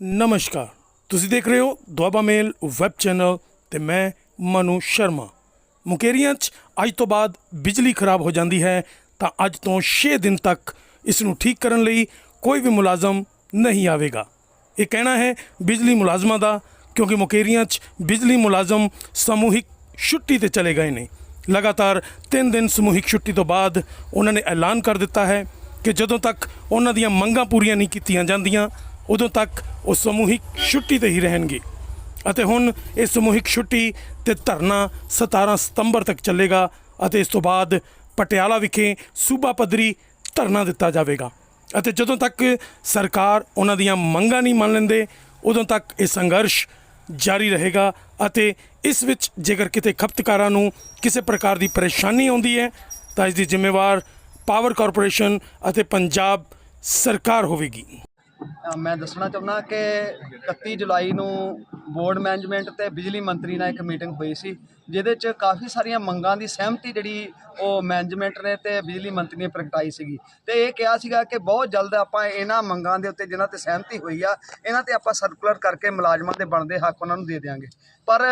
ਨਮਸਕਾਰ। ਤੁਸੀਂ ਦੇਖ ਰਹੇ ਹੋ ਦੁਆਬਾ ਮੇਲ ਵੈਬ ਚੈਨਲ ਤੇ ਮੈਂ ਮਨੂ ਸ਼ਰਮਾ। ਮੁਕੇਰੀਆਂ 'ਚ ਅੱਜ ਤੋਂ ਬਾਅਦ ਬਿਜਲੀ ਖਰਾਬ ਹੋ ਜਾਂਦੀ ਹੈ ਤਾਂ ਅੱਜ ਤੋਂ 6 ਦਿਨ ਤੱਕ ਇਸ ਨੂੰ ਠੀਕ ਕਰਨ ਲਈ ਕੋਈ ਵੀ ਮੁਲਾਜ਼ਮ ਨਹੀਂ ਆਵੇਗਾ। ਇਹ ਕਹਿਣਾ ਹੈ ਬਿਜਲੀ ਮੁਲਾਜ਼ਮਾਂ ਦਾ, ਕਿਉਂਕਿ ਮੁਕੇਰੀਆਂ 'ਚ ਬਿਜਲੀ ਮੁਲਾਜ਼ਮ ਸਮੂਹਿਕ ਛੁੱਟੀ ਤੇ ਚਲੇ ਗਏ ਨੇ। ਲਗਾਤਾਰ 3 ਦਿਨ ਸਮੂਹਿਕ ਛੁੱਟੀ ਤੋਂ ਬਾਅਦ ਉਹਨਾਂ ਨੇ ਐਲਾਨ ਕਰ ਦਿੱਤਾ ਹੈ ਕਿ ਜਦੋਂ ਤੱਕ ਉਹਨਾਂ ਦੀਆਂ ਮੰਗਾਂ ਪੂਰੀਆਂ ਨਹੀਂ ਕੀਤੀਆਂ ਜਾਂਦੀਆਂ ਉਦੋਂ ਤੱਕ ਉਹ ਸਮੂਹਿਕ ਛੁੱਟੀ ਤੇ ਹੀ ਰਹਿਣਗੇ। ਅਤੇ ਹੁਣ ਇਹ ਸਮੂਹਿਕ ਛੁੱਟੀ ਤੇ ਧਰਨਾ 17 ਸਤੰਬਰ ਤੱਕ ਚੱਲੇਗਾ ਅਤੇ ਇਸ ਤੋਂ ਬਾਅਦ ਪਟਿਆਲਾ ਵਿਖੇ ਸੂਬਾ ਪੱਧਰੀ ਧਰਨਾ ਦਿੱਤਾ ਜਾਵੇਗਾ। ਅਤੇ ਜਦੋਂ ਤੱਕ ਸਰਕਾਰ ਉਹਨਾਂ ਦੀਆਂ ਮੰਗਾਂ ਨਹੀਂ ਮੰਨ ਲੈਂਦੇ, ਉਦੋਂ ਤੱਕ ਇਹ ਸੰਘਰਸ਼ ਜਾਰੀ ਰਹੇਗਾ ਅਤੇ ਇਸ ਵਿੱਚ ਜੇਕਰ ਕਿਤੇ ਖਪਤਕਾਰਾਂ ਨੂੰ ਕਿਸੇ ਪ੍ਰਕਾਰ ਦੀ ਪਰੇਸ਼ਾਨੀ ਆਉਂਦੀ ਹੈ, ਤਾਂ ਇਸ ਦੀ ਜ਼ਿੰਮੇਵਾਰ ਪਾਵਰ ਕਾਰਪੋਰੇਸ਼ਨ ਅਤੇ ਪੰਜਾਬ ਸਰਕਾਰ ਹੋਵੇਗੀ। ਮੈਂ ਦੱਸਣਾ ਚਾਹੁੰਦਾ ਕਿ 31 ਜੁਲਾਈ ਨੂੰ ਬੋਰਡ ਮੈਨੇਜਮੈਂਟ ਤੇ ਬਿਜਲੀ ਮੰਤਰੀ ਨਾਲ ਇੱਕ ਮੀਟਿੰਗ ਹੋਈ ਸੀ। ਜਿਹਦੇ 'ਚ ਕਾਫੀ ਸਾਰੀਆਂ ਮੰਗਾਂ ਦੀ ਸਹਿਮਤੀ ਜਿਹੜੀ ਉਹ ਮੈਨੇਜਮੈਂਟ ਨੇ ਤੇ ਬਿਜਲੀ ਮੰਤਰੀ ਨੇ ਪ੍ਰਗਟਾਈ ਸੀਗੀ। ਤੇ ਇਹ ਕਿਹਾ ਸੀਗਾ ਕਿ ਬਹੁਤ ਜਲਦ ਆਪਾਂ ਇਹਨਾਂ ਮੰਗਾਂ ਦੇ ਉੱਤੇ ਜਿਨ੍ਹਾਂ ਤੇ ਸਹਿਮਤੀ ਹੋਈ ਆ, ਇਹਨਾਂ ਤੇ ਆਪਾਂ ਸਰਕੂਲਰ ਕਰਕੇ ਮੁਲਾਜ਼ਮਾਂ ਦੇ ਬਣਦੇ ਹੱਕ ਉਹਨਾਂ ਨੂੰ ਦੇ ਦੇਵਾਂਗੇ ਪਰ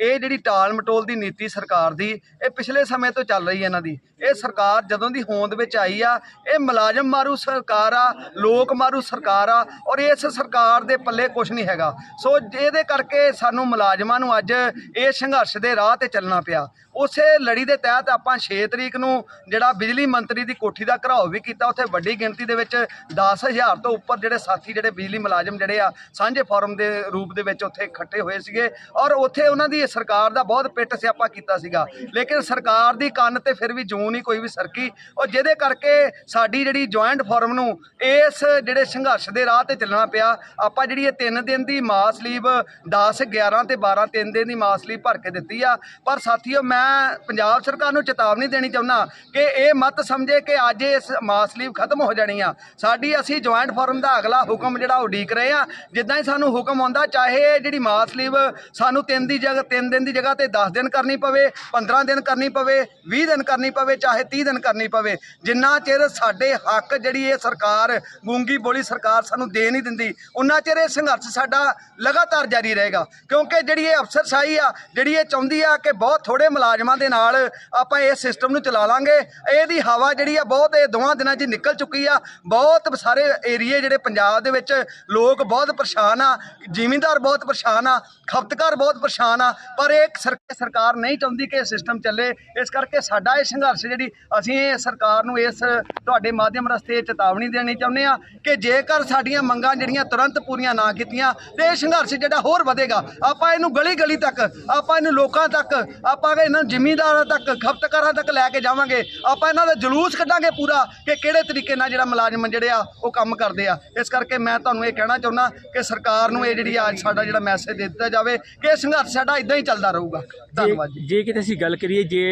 ਇਹ ਜਿਹੜੀ ਟਾਲ ਮਟੋਲ ਦੀ ਨੀਤੀ ਸਰਕਾਰ ਦੀ, ਇਹ ਪਿਛਲੇ ਸਮੇਂ ਤੋਂ ਚੱਲ ਰਹੀ ਹੈ ਇਹਨਾਂ ਦੀ। ਇਹ ਸਰਕਾਰ ਜਦੋਂ ਦੀ ਹੋਂਦ ਵਿੱਚ ਆਈ ਆ, ਇਹ ਮੁਲਾਜ਼ਮ ਮਾਰੂ ਸਰਕਾਰ ਆ, ਲੋਕ ਮਾਰੂ ਸਰਕਾਰ ਆ, ਔਰ ਇਸ ਸਰਕਾਰ ਦੇ ਪੱਲੇ ਕੁਝ ਨਹੀਂ ਹੈਗਾ। ਸੋ ਇਹਦੇ ਕਰਕੇ ਸਾਨੂੰ ਮੁਲਾਜ਼ਮਾਂ ਨੂੰ ਅੱਜ ਇਹ ਸੰਘਰਸ਼ ਦੇ ਰਾਹ ਤੇ ਚੱਲਣਾ ਪਿਆ। ਉਸੇ ਲੜੀ ਦੇ ਤਹਿਤ ਆਪਾਂ 6 ਤਰੀਕ ਨੂੰ ਜਿਹੜਾ ਬਿਜਲੀ ਮੰਤਰੀ ਦੀ ਕੋਠੀ ਦਾ ਘਰਾਓ ਵੀ ਕੀਤਾ, ਉੱਥੇ ਵੱਡੀ ਗਿਣਤੀ ਦੇ ਵਿੱਚ 10000 ਤੋਂ ਉੱਪਰ ਜਿਹੜੇ ਸਾਥੀ, ਜਿਹੜੇ ਬਿਜਲੀ ਮੁਲਾਜ਼ਮ ਜਿਹੜੇ ਆ, ਸਾਂਝੇ ਫੋਰਮ ਦੇ ਰੂਪ ਦੇ ਵਿੱਚ ਉੱਥੇ ਇਕੱਠੇ ਹੋਏ ਸੀਗੇ ਔਰ ਉੱਥੇ ਉਹਨਾਂ ਦੀ ਸਰਕਾਰ ਦਾ ਬਹੁਤ ਪਿੱਟ ਸਿਆਪਾ ਕੀਤਾ ਸੀਗਾ। ਲੇਕਿਨ ਸਰਕਾਰ ਦੀ ਕੰਨ ਤੇ ਫਿਰ ਵੀ ਜੂਨ ਹੀ ਕੋਈ ਵੀ ਸਰਕੀ ਔਰ ਜਿਹਦੇ ਕਰਕੇ ਸਾਡੀ ਜਿਹੜੀ ਜੁਆਇੰਟ ਫੋਰਮ ਨੂੰ ਇਸ ਜਿਹੜੇ ਸੰਘਰਸ਼ ਦੇ ਰਾਹ ਤੇ ਚੱਲਣਾ ਪਿਆ, ਆਪਾਂ ਜਿਹੜੀ ਇਹ 3 ਦਿਨ ਦੀ ਮਾਸ ਲੀਵ 10 11 ਤੇ 12 3 ਦਿਨ ਦੀ ਮਾਸ ਲੀਵ ਭਰ ਕੇ ਦਿੱਤੀ ਆ। ਪਰ ਸਾਥੀਓ, ਮੈਂ ਪੰਜਾਬ ਸਰਕਾਰ ਨੂੰ ਚੇਤਾਵਨੀ ਦੇਣੀ ਚਾਹੁੰਦਾ ਕਿ ਇਹ ਮਤ ਸਮਝੇ ਕਿ ਅੱਜ ਇਸ ਮਾਸ ਲੀਵ ਖਤਮ ਹੋ ਜਾਣੀ ਆ। ਸਾਡੀ ਅਸੀਂ ਜੁਆਇੰਟ ਫੋਰਮ ਦਾ ਅਗਲਾ ਹੁਕਮ ਜਿਹੜਾ ਉਡੀਕ ਰਹੇ ਆ। ਜਿੱਦਾਂ ਹੀ ਸਾਨੂੰ ਹੁਕਮ ਆਉਂਦਾ, ਚਾਹੇ ਇਹ ਜਿਹੜੀ ਮਾਸ ਲੀਵ ਸਾਨੂੰ 3 ਦੀ ਜਗ੍ਹਾ 3 ਦਿਨ ਦੀ ਜਗ੍ਹਾ ਤੇ 10 ਦਿਨ ਕਰਨੀ ਪਵੇ 15 ਦਿਨ ਕਰਨੀ ਪਵੇ 20 ਦਿਨ ਕਰਨੀ ਪਵੇ, ਚਾਹੇ 30 ਦਿਨ ਕਰਨੀ ਪਵੇ, ਜਿੰਨਾ ਚਿਰ ਸਾਡੇ ਹੱਕ ਜਿਹੜੀ ਇਹ ਸਰਕਾਰ ਗੂੰਗੀ ਬੋਲੀ ਸਰਕਾਰ ਸਾਨੂੰ ਦੇ ਨਹੀਂ ਦਿੰਦੀ ਉਹਨਾਂ ਚਿਰ ਇਹ ਸੰਘਰਸ਼ ਸਾਡਾ ਲਗਾਤਾਰ ਜਾਰੀ ਰਹੇਗਾ। ਕਿਉਂਕਿ ਜਿਹੜੀ ਇਹ ਅਫਸਰਸ਼ਾਹੀ ਆ, ਜਿਹੜੀ ਇਹ ਚਾਹੁੰਦੀ ਆ ਕਿ ਬਹੁਤ ਥੋੜੇ ਮੁਲਾਜ਼ਮਾਂ ਦੇ ਨਾਲ ਆਪਾਂ ਇਹ ਸਿਸਟਮ ਨੂੰ ਚਲਾ ਲਾਂਗੇ। ਇਹਦੀ ਹਵਾ ਜਿਹੜੀ ਆ ਬਹੁਤ ਇਹ ਦੋਵਾਂ ਦਿਨਾਂ 'ਚ ਨਿਕਲ ਚੁੱਕੀ ਆ। ਬਹੁਤ ਸਾਰੇ ਏਰੀਏ ਜਿਹੜੇ ਪੰਜਾਬ ਦੇ ਵਿੱਚ ਲੋਕ ਬਹੁਤ ਪਰੇਸ਼ਾਨ ਆ, ਜ਼ਿਮੀਂਦਾਰ ਬਹੁਤ ਪਰੇਸ਼ਾਨ ਆ, ਖਪਤਕਾਰ ਬਹੁਤ ਪਰੇਸ਼ਾਨ ਆ, ਪਰ ਇਹ ਸਰਕਾਰ ਨਹੀਂ ਚਾਹੁੰਦੀ ਕਿ ਇਹ ਸਿਸਟਮ ਚੱਲੇ। ਇਸ ਕਰਕੇ ਸਾਡਾ ਇਹ ਸੰਘਰਸ਼ ਜਿਹੜੀ ਅਸੀਂ ਇਹ ਸਰਕਾਰ ਨੂੰ ਇਸ ਤੁਹਾਡੇ ਮਾਧਿਅਮ ਰਸਤੇ ਚੇਤਾਵਨੀ ਦੇਣੀ ਚਾਹੁੰਦੇ ਆ ਕਿ ਜੇਕਰ ਸਾਡੀਆਂ ਮੰਗਾਂ ਜਿਹੜੀਆਂ ਤੁਰੰਤ ਪੂਰੀਆਂ ਨਾ ਕੀਤੀਆਂ, ਤੇ ਇਹ ਸੰਘਰਸ਼ ਜਿਹੜਾ ਹੋਰ ਵਧੇਗਾ। ਆਪਾਂ ਇਹਨੂੰ ਗਲੀ ਗਲੀ ਤੱਕ, ਆਪਾਂ ਇਹਨੂੰ ਲੋਕਾਂ ਤੱਕ, ਆਪਾਂ ਇਹਨਾਂ ਜ਼ਿਮੀਂਦਾਰਾਂ ਤੱਕ ਖਪਤਕਾਰਾਂ ਤੱਕ ਲੈ ਕੇ ਜਾਵਾਂਗੇ। ਆਪਾਂ ਇਹਨਾਂ ਦਾ ਜਲੂਸ ਕੱਢਾਂਗੇ ਪੂਰਾ ਕਿ ਕਿਹੜੇ ਤਰੀਕੇ ਨਾਲ ਜਿਹੜਾ ਮੁਲਾਜ਼ਮ ਜਿਹੜੇ ਆ ਉਹ ਕੰਮ ਕਰਦੇ ਆ। ਇਸ ਕਰਕੇ ਮੈਂ ਤੁਹਾਨੂੰ ਇਹ ਕਹਿਣਾ ਚਾਹੁੰਦਾ ਕਿ ਸਰਕਾਰ ਨੂੰ ਇਹ ਜਿਹੜੀ ਅੱਜ ਸਾਡਾ ਜਿਹੜਾ ਮੈਸੇਜ ਦੇ ਦਿੱਤਾ ਜਾਵੇ ਕਿ ਇਹ ਸੰਘਰਸ਼ ਸਾਡਾ ਇਦਾਂ ਹੀ ਚੱਲਦਾ ਰਹੂਗਾ। ਧੰਨਵਾਦ ਜੀ। ਜੇ ਕਿਤੇ ਅਸੀਂ ਗੱਲ ਕਰੀਏ ਜੇ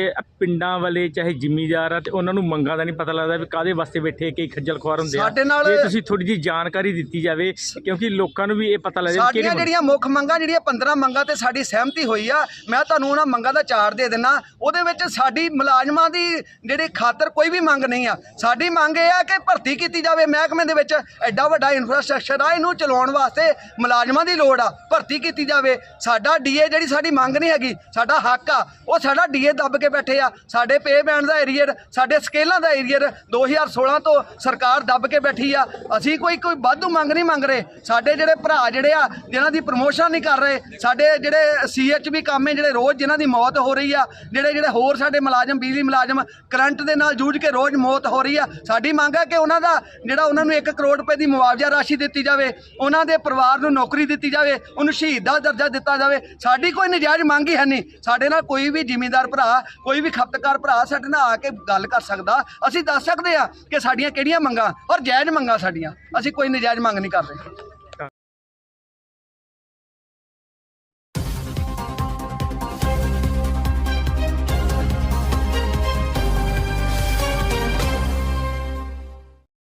ਪਿੰਡਾਂ ਵਾਲੇ ਚਾਹੇ ਜ਼ਿਮੀਦਾਰ ਆ ਤੇ ਉਹਨਾਂ ਨੂੰ ਮੰਗਾਂ ਦਾ ਨਹੀਂ ਪਤਾ ਲੱਗਦਾ ਵੀ ਕਾਦੇ ਵਾਸਤੇ ਬੈਠੇ ਕਈ ਖੱਜਲ ਖੁਆਰ ਹੁੰਦੇ ਆ। ਸਾਡੇ ਨਾਲ- ਜੇ ਤੁਸੀਂ ਥੋੜੀ ਜੀ ਜਾਣਕਾਰੀ ਦਿੱਤੀ ਜਾਵੇ ਕਿਉਂਕਿ ਲੋਕਾਂ ਨੂੰ ਵੀ ਇਹ ਪਤਾ ਲੱਗ ਜਾਵੇ ਸਾਡੀਆਂ ਜਿਹੜੀਆਂ ਮੁੱਖ ਮੰਗਾਂ ਜਿਹੜੀਆਂ 15 ਮੰਗਾਂ ਤੇ ਸਾਡੀ ਸਹਿਮਤੀ ਹੋਈ ਆ ਮੈਂ ਤੁਹਾਨੂੰ ਉਹਨਾਂ ਮੰਗਾਂ ਦਾ ਚਾਰਟ ਦੇ ਦਿੰਨਾ ਉਹਦੇ ਵਿੱਚ ਸਾਡੀ ਮੁਲਾਜ਼ਮਾਂ ਦੀ ਜਿਹੜੀ ਖਾਤਰ ਕੋਈ ਵੀ ਮੰਗ ਨਹੀਂ ਆ। ਸਾਡੀ ਮੰਗ ਇਹ ਆ ਕਿ ਭਰਤੀ ਕੀਤੀ ਜਾਵੇ ਮਹਿਕਮੇ ਦੇ ਵਿੱਚ। ਐਡਾ ਵੱਡਾ ਇਨਫਰਾਸਟ੍ਰਕਚਰ ਆ, ਇਹਨੂੰ ਚਲਾਉਣ ਵਾਸਤੇ ਮੁਲਾਜ਼ਮਾਂ ਦੀ ਲੋੜ ਆ, ਭਰਤੀ ਕੀਤੀ ਜਾਵੇ। ਸਾਡਾ ਡੀਏ ਜਿਹੜੀ ਸਾਡੀ ਮੰਗ ਨਹੀਂ ਹੈਗੀ, ਸਾਡਾ ਹੱਕ ਆ, ਉਹ ਸਾਡਾ ਡੀਏ ਦੱਬ ਕੇ ਬੈਠੇ ਆ। ਸਾਡੇ ਪੇ ਬੈਂਡ ਦਾ ਏਰੀਅਰ ਸਾਡੇ ਸਕੇਲਾਂ ਦਾ ਏਰੀਅਰ 2016 ਤੋਂ ਸਰਕਾਰ ਦੱਬ ਕੇ ਬੈਠੀ ਆ। ਅਸੀਂ ਕੋਈ ਕੋਈ ਵਾਧੂ ਮੰਗ ਨਹੀਂ ਮੰਗ ਰਹੇ। ਸਾਡੇ ਜਿਹੜੇ ਭਰਾ ਜਿਹੜੇ ਆ, ਜਿਨ੍ਹਾਂ ਦੀ ਪ੍ਰਮੋਸ਼ਨ ਨਹੀਂ ਕਰ ਰਹੇ, ਸਾਡੇ ਜਿਹੜੇ ਸੀਐਚਬੀ ਕੰਮ ਜਿਹੜੇ ਰੋਜ਼ ਜਿਨ੍ਹਾਂ ਦੀ ਮੌਤ ਹੋ ਰਹੀ ਆ ਜਿਹੜੇ ਜਿਹੜੇ ਹੋਰ ਸਾਡੇ ਮੁਲਾਜ਼ਮ, ਬਿਜਲੀ ਮੁਲਾਜ਼ਮ ਕਰੰਟ ਦੇ ਨਾਲ ਜੂਝ ਕੇ ਰੋਜ਼ ਮੌਤ ਹੋ ਰਹੀ ਆ, ਸਾਡੀ ਮੰਗ ਹੈ ਕਿ ਉਹਨਾਂ ਦਾ ਜਿਹੜਾ ਉਹਨਾਂ ਨੂੰ 1 ਕਰੋੜ ਰੁਪਏ ਦੀ ਮੁਆਵਜ਼ਾ ਰਾਸ਼ੀ ਦਿੱਤੀ ਜਾਵੇ, ਉਹਨਾਂ ਦੇ ਪਰਿਵਾਰ ਨੂੰ ਨੌਕਰੀ ਦਿੱਤੀ ਜਾਵੇ, ਉਹਨੂੰ ਸ਼ਹੀਦ ਦਾ ਦਰਜਾ ਦਿੱਤਾ ਜਾਵੇ। ਸਾਡੀ ਕੋਈ ਨਜਾਇਜ਼ ਮੰਗ ਹੀ ਹੈ ਨਹੀਂ। ਸਾਡੇ ਨਾਲ ਕੋਈ ਵੀ ਜ਼ਿਮੀਂਦਾਰ ਭਰਾ, ਕੋਈ ਵੀ ਖਪਤਕਾਰ ਭਰਾ ਸਾਡੇ ਨਾਲ ਆ ਕੇ ਗੱਲ ਕਰ ਸਕਦਾ। ਅਸੀਂ ਦੱਸ ਸਕਦੇ ਆ ਕਿ ਸਾਡੀਆਂ ਕਿਹੜੀਆਂ ਮੰਗਾਂ ਔਰ ਜਾਇਜ਼ ਮੰਗਾਂ ਸਾਡੀਆਂ। ਅਸੀਂ ਕੋਈ ਨਜਾਇਜ਼ ਮੰਗ ਨਹੀਂ ਕਰਦੇ